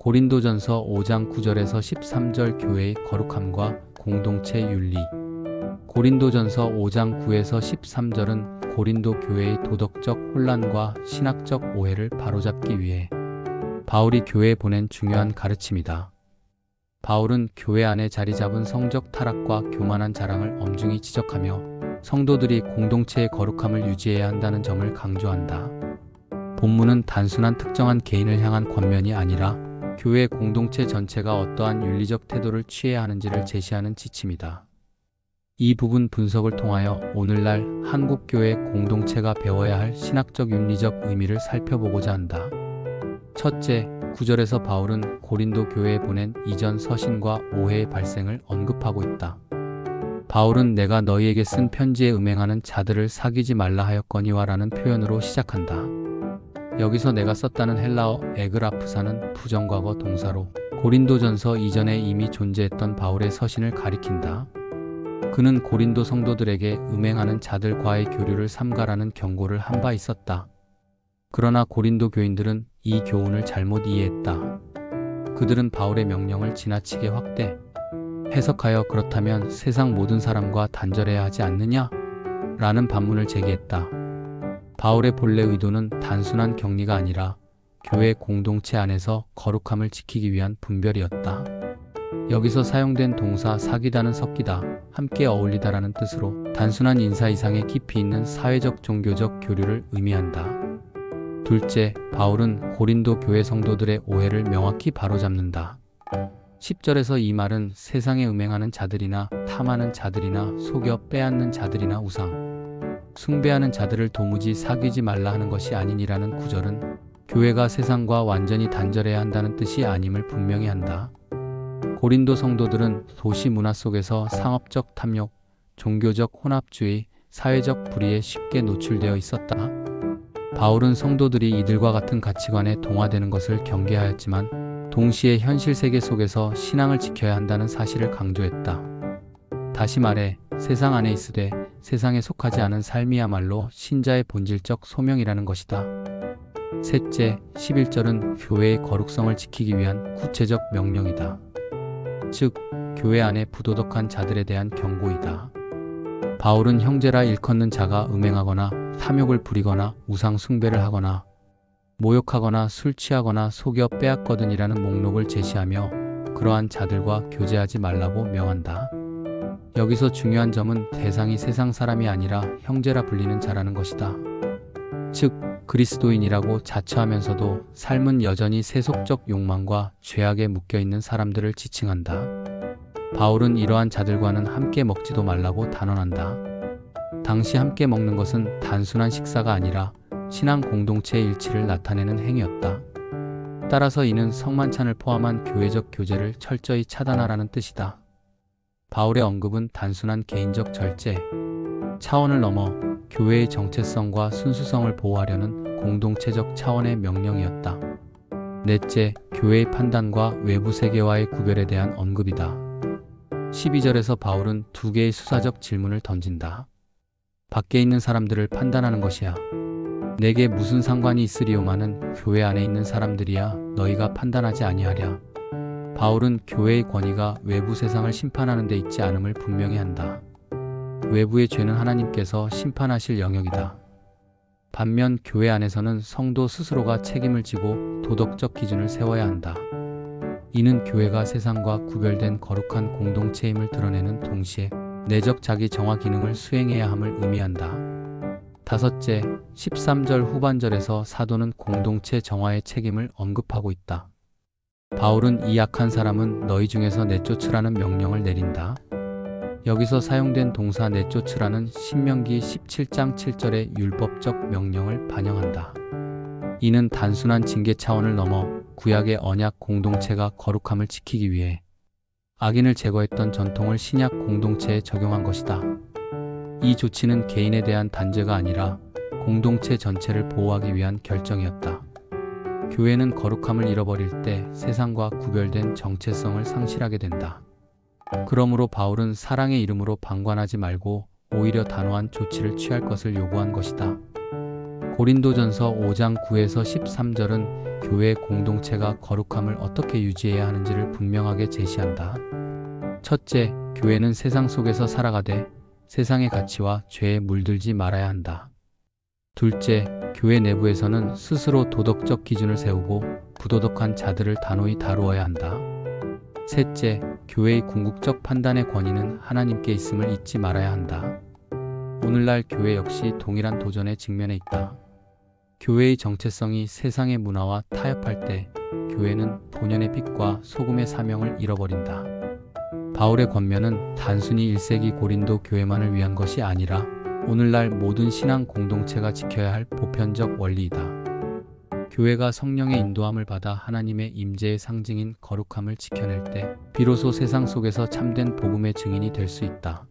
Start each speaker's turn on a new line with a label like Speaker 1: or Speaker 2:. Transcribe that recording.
Speaker 1: 고린도전서 5장 9절에서 13절 교회의 거룩함과 공동체 윤리. 고린도전서 5장 9에서 13절은 고린도 교회의 도덕적 혼란과 신학적 오해를 바로잡기 위해 바울이 교회에 보낸 중요한 가르침이다. 바울은 교회 안에 자리 잡은 성적 타락과 교만한 자랑을 엄중히 지적하며 성도들이 공동체의 거룩함을 유지해야 한다는 점을 강조한다. 본문은 단순한 특정한 개인을 향한 권면이 아니라 교회 공동체 전체가 어떠한 윤리적 태도를 취해야 하는지를 제시하는 지침이다. 이 부분 분석을 통하여 오늘날 한국교회 공동체가 배워야 할 신학적 윤리적 의미를 살펴보고자 한다. 첫째, 구절에서 바울은 고린도 교회에 보낸 이전 서신과 오해의 발생을 언급하고 있다. 바울은 내가 너희에게 쓴 편지에 음행하는 자들을 사귀지 말라 하였거니와 라는 표현으로 시작한다. 여기서 내가 썼다는 헬라어 에그라프사는 부정과거 동사로 고린도전서 이전에 이미 존재했던 바울의 서신을 가리킨다. 그는 고린도 성도들에게 음행하는 자들과의 교류를 삼가라는 경고를 한 바 있었다. 그러나 고린도 교인들은 이 교훈을 잘못 이해했다. 그들은 바울의 명령을 지나치게 확대, 해석하여 그렇다면 세상 모든 사람과 단절해야 하지 않느냐? 라는 반문을 제기했다. 바울의 본래 의도는 단순한 격리가 아니라 교회 공동체 안에서 거룩함을 지키기 위한 분별이었다. 여기서 사용된 동사 사귀다는 섞이다, 함께 어울리다라는 뜻으로 단순한 인사 이상의 깊이 있는 사회적 종교적 교류를 의미한다. 둘째, 바울은 고린도 교회 성도들의 오해를 명확히 바로잡는다. 10절에서 이 말은 세상에 음행하는 자들이나 탐하는 자들이나 속여 빼앗는 자들이나 우상, 숭배하는 자들을 도무지 사귀지 말라 하는 것이 아니니라는 구절은 교회가 세상과 완전히 단절해야 한다는 뜻이 아님을 분명히 한다. 고린도 성도들은 도시 문화 속에서 상업적 탐욕, 종교적 혼합주의, 사회적 불의에 쉽게 노출되어 있었다. 바울은 성도들이 이들과 같은 가치관에 동화되는 것을 경계하였지만 동시에 현실 세계 속에서 신앙을 지켜야 한다는 사실을 강조했다. 다시 말해 세상 안에 있으되 세상에 속하지 않은 삶이야말로 신자의 본질적 소명이라는 것이다. 셋째, 11절은 교회의 거룩성을 지키기 위한 구체적 명령이다. 즉, 교회 안에 부도덕한 자들에 대한 경고이다. 바울은 형제라 일컫는 자가 음행하거나 탐욕을 부리거나 우상 숭배를 하거나 모욕하거나 술 취하거나 속여 빼앗거든이라는 목록을 제시하며 그러한 자들과 교제하지 말라고 명한다. 여기서 중요한 점은 대상이 세상 사람이 아니라 형제라 불리는 자라는 것이다. 즉, 그리스도인이라고 자처하면서도 삶은 여전히 세속적 욕망과 죄악에 묶여 있는 사람들을 지칭한다. 바울은 이러한 자들과는 함께 먹지도 말라고 단언한다. 당시 함께 먹는 것은 단순한 식사가 아니라 신앙 공동체의 일치를 나타내는 행위였다. 따라서 이는 성만찬을 포함한 교회적 교제를 철저히 차단하라는 뜻이다. 바울의 언급은 단순한 개인적 절제, 차원을 넘어 교회의 정체성과 순수성을 보호하려는 공동체적 차원의 명령이었다. 넷째, 교회의 판단과 외부 세계와의 구별에 대한 언급이다. 12절에서 바울은 두 개의 수사적 질문을 던진다. 밖에 있는 사람들을 판단하는 것이야. 내게 무슨 상관이 있으리오마는 교회 안에 있는 사람들이야 너희가 판단하지 아니하랴. 바울은 교회의 권위가 외부 세상을 심판하는 데 있지 않음을 분명히 한다. 외부의 죄는 하나님께서 심판하실 영역이다. 반면 교회 안에서는 성도 스스로가 책임을 지고 도덕적 기준을 세워야 한다. 이는 교회가 세상과 구별된 거룩한 공동체임을 드러내는 동시에 내적 자기 정화 기능을 수행해야 함을 의미한다. 다섯째, 13절 후반절에서 사도는 공동체 정화의 책임을 언급하고 있다. 바울은 이 약한 사람은 너희 중에서 내쫓으라는 명령을 내린다. 여기서 사용된 동사 내쫓으라는 신명기 17장 7절의 율법적 명령을 반영한다. 이는 단순한 징계 차원을 넘어 구약의 언약 공동체가 거룩함을 지키기 위해 악인을 제거했던 전통을 신약 공동체에 적용한 것이다. 이 조치는 개인에 대한 단죄가 아니라 공동체 전체를 보호하기 위한 결정이었다. 교회는 거룩함을 잃어버릴 때 세상과 구별된 정체성을 상실하게 된다. 그러므로 바울은 사랑의 이름으로 방관하지 말고 오히려 단호한 조치를 취할 것을 요구한 것이다. 고린도전서 5장 9에서 13절은 교회 공동체가 거룩함을 어떻게 유지해야 하는지를 분명하게 제시한다. 첫째, 교회는 세상 속에서 살아가되 세상의 가치와 죄에 물들지 말아야 한다. 둘째, 교회 내부에서는 스스로 도덕적 기준을 세우고 부도덕한 자들을 단호히 다루어야 한다. 셋째, 교회의 궁극적 판단의 권위는 하나님께 있음을 잊지 말아야 한다. 오늘날 교회 역시 동일한 도전에 직면해 있다. 교회의 정체성이 세상의 문화와 타협할 때 교회는 본연의 빛과 소금의 사명을 잃어버린다. 바울의 권면은 단순히 1세기 고린도 교회만을 위한 것이 아니라 오늘날 모든 신앙 공동체가 지켜야 할 보편적 원리이다. 교회가 성령의 인도함을 받아 하나님의 임재의 상징인 거룩함을 지켜낼 때 비로소 세상 속에서 참된 복음의 증인이 될 수 있다.